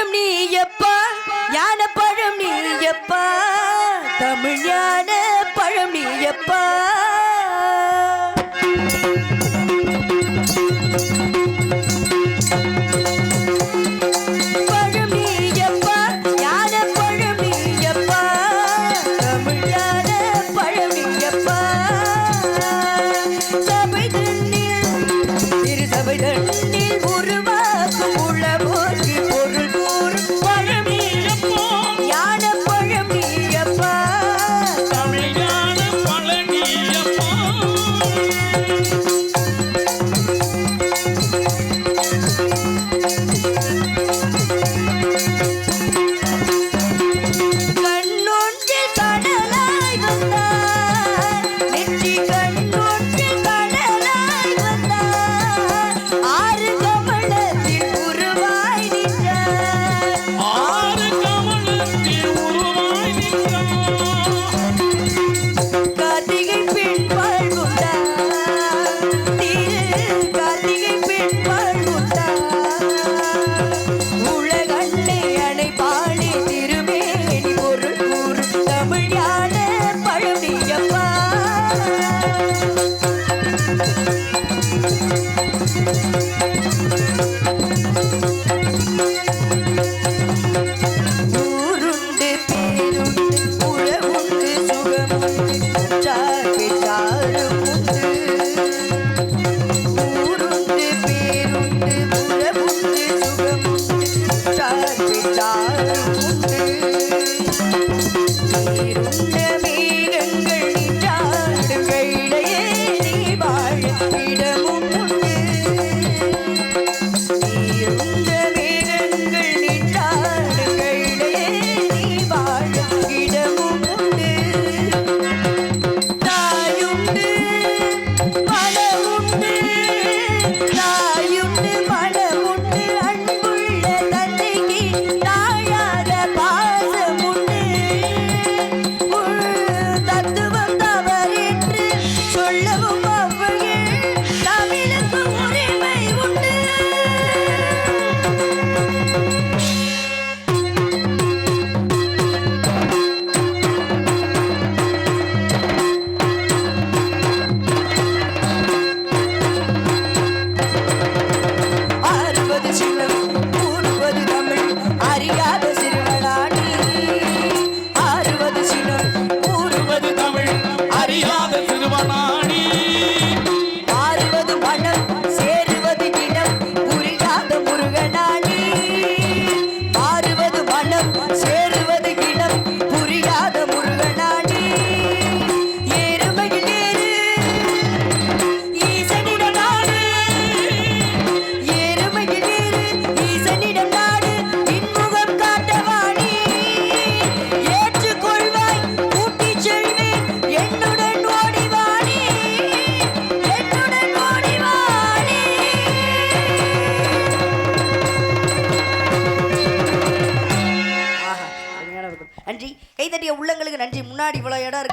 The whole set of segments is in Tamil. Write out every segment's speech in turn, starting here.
பழம் நீ எப்பா? ஞான பழம் நீ எப்பா? தமிழ் ஞான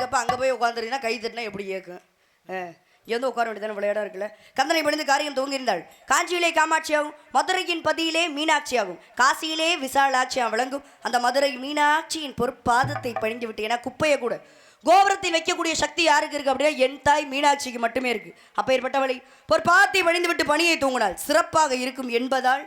கேட்குறப்ப அங்கே போய் உட்காந்துருந்தீங்கன்னா கை தட்டினா எப்படி கேட்கும் எந்த உட்கார வேண்டியதான விளையாட இருக்குல்ல? கந்தனை பணிந்து காரியம் துவங்கியிருந்தாள். காஞ்சியிலே காமாட்சியாகும் மதுரையின் பதியிலே மீனாட்சியாகும். காசியிலே விசாலாட்சியாக விளங்கும். அந்த மதுரை மீனாட்சியின் பொற்பாதத்தை பணிந்து விட்டு ஏன்னா குப்பையை கூட கோபுரத்தை வைக்கக்கூடிய சக்தி யாருக்கு இருக்கு அப்படின்னா என் தாய் மீனாட்சிக்கு மட்டுமே இருக்குது அப்போ ஏற்பட்டவளை பணிந்து விட்டு பணியை தூங்கினாள். சிறப்பாக இருக்கும் என்பதால்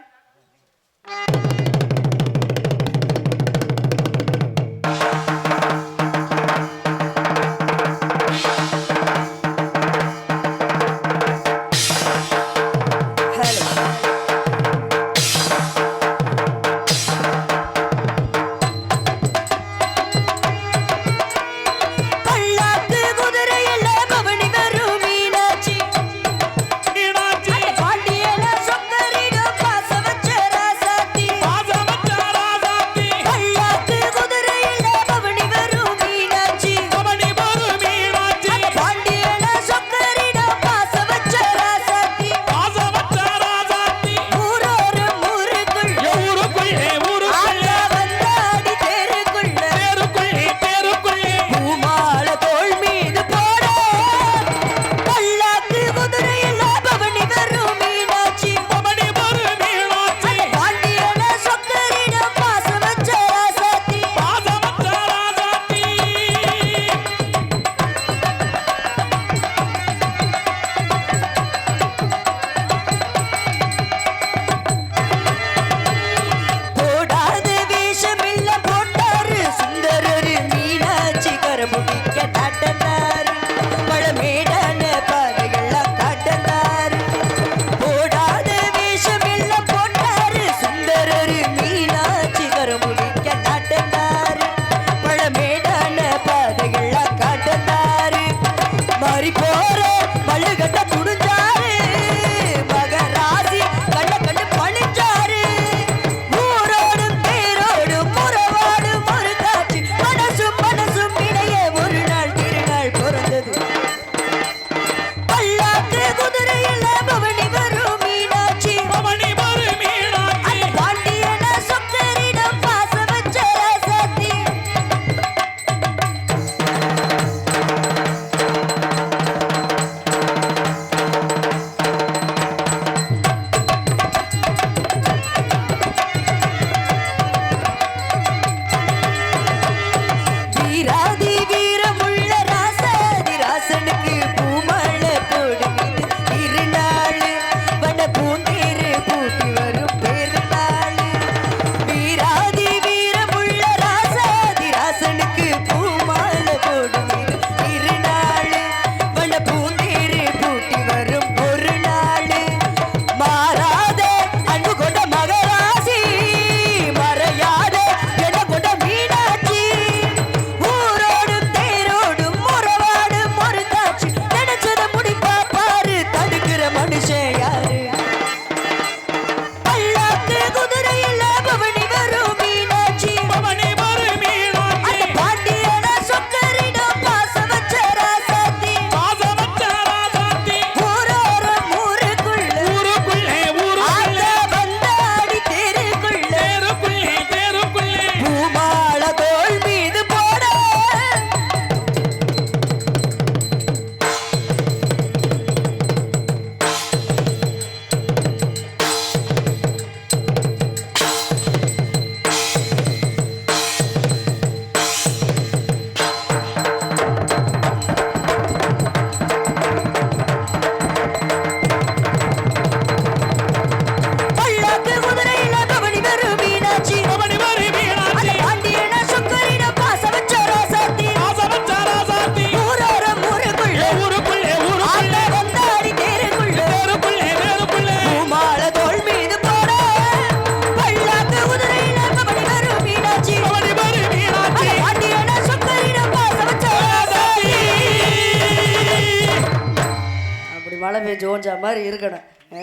ஜோஞ்சா மாதிரி இருக்கணும். ஆ,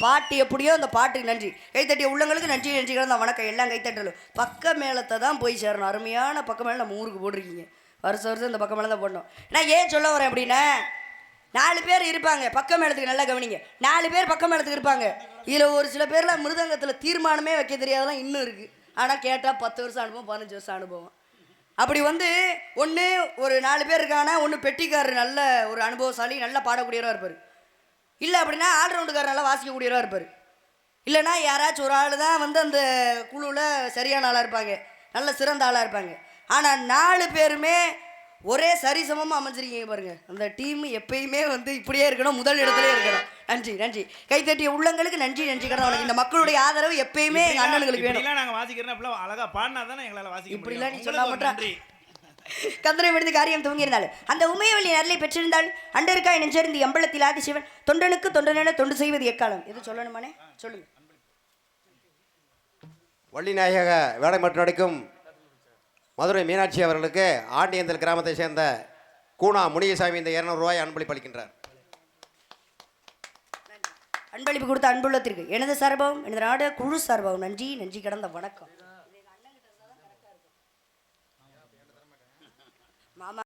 பாட்டு எப்படியோ அந்த பாட்டுக்கு நன்றி. கைத்தட்டிய உள்ளங்களுக்கு நன்றி நன்றி கிடந்த வணக்கம் எல்லாம் கைத்தட்டலும். பக்க மேளத்தை தான் போய் சேரணும். அருமையான பக்க மேலே நம்ம ஊருக்கு போட்டிருக்கீங்க. வருஷம் வருஷம் இந்த பக்க மேலே தான் போடணும். நான் ஏன் சொல்ல வரேன் அப்படின்னா நாலு பேர் இருப்பாங்க. பக்க மேளத்துக்கு நல்லா கவனிங்க. நாலு பேர் பக்க மேளத்துக்கு இருப்பாங்க. இதில் ஒரு சில பேர்லாம் மிருதங்கத்தில் தீர்மானமே வைக்க தெரியாதெல்லாம் இன்னும் இருக்குது ஆனால் கேட்டால் பத்து வருஷம் அனுபவம் பதினஞ்சு வருஷம் அனுபவம். அப்படி வந்து ஒன்று ஒரு நாலு பேர் இருக்காங்கன்னா ஒன்று பெட்டிக்காரர் நல்ல ஒரு அனுபவசாலி நல்லா பாடக்கூடியவராக இருப்பார். இல்லை அப்படின்னா ஆல்ரவுண்டுக்காரர் நல்லா வாசிக்கக்கூடியவராக இருப்பார். இல்லைன்னா யாராச்சும் ஒரு ஆள் தான் வந்து அந்த குழுவில் சரியான ஆளாக இருப்பாங்க. நல்ல சிறந்த ஆளாக இருப்பாங்க. ஆனால் நாலு பேருமே ஒரே சரிசமமாக அமைஞ்சிருக்கீங்க பாருங்க. அந்த டீம் எப்பயுமே வந்து இப்படியே இருக்கணும் முதல் இடத்துல இருக்கணும். நன்றி நன்றி. கைத்தட்டிய உள்ளங்களுக்கு நன்றி நன்றி. கடன் உனக்கு இந்த மக்களுடைய ஆதரவு எப்பயுமே எங்கள் அண்ணனுங்களுக்கு வேணும். இப்படிலாம் நாங்க வாசிக்கிறோம் அப்படிலாம் அழகா பாடினா தானே எங்களால வாசிக்க இப்படிலாம் நீ முடியும் சொன்னா கந்தனை விடுந்து காரியம் துவங்கியிருந்தாள். அந்த உமையவள்ளி நரலை பெற்றிருந்தால் அண்டருக்காய் நெஞ்சறிந்து எம்பளத்தில் ஆதிசிவன் தொண்டனுக்கு தொண்டனென தொண்டு செய்வது எக்காலம்? எது சொல்லணுமானே சொல்லுங்க. வள்ளிநாயக வேலை மற்றும் நடிக்கும் மதுரை மீனாட்சி அவர்களுக்கு ஆண்டியந்தல் கிராமத்தை சேர்ந்த கூனா முனியசாமி இந்த ரூபாய் அன்பளிப்பு அளிக்கின்றார். அன்பளிப்பு கொடுத்த அன்புள்ளத்திற்கு எனது சார்பாகவும் எனது நாடு குழு சார்பாகவும் நன்றி நன்றி கடந்த வணக்கம். மாமா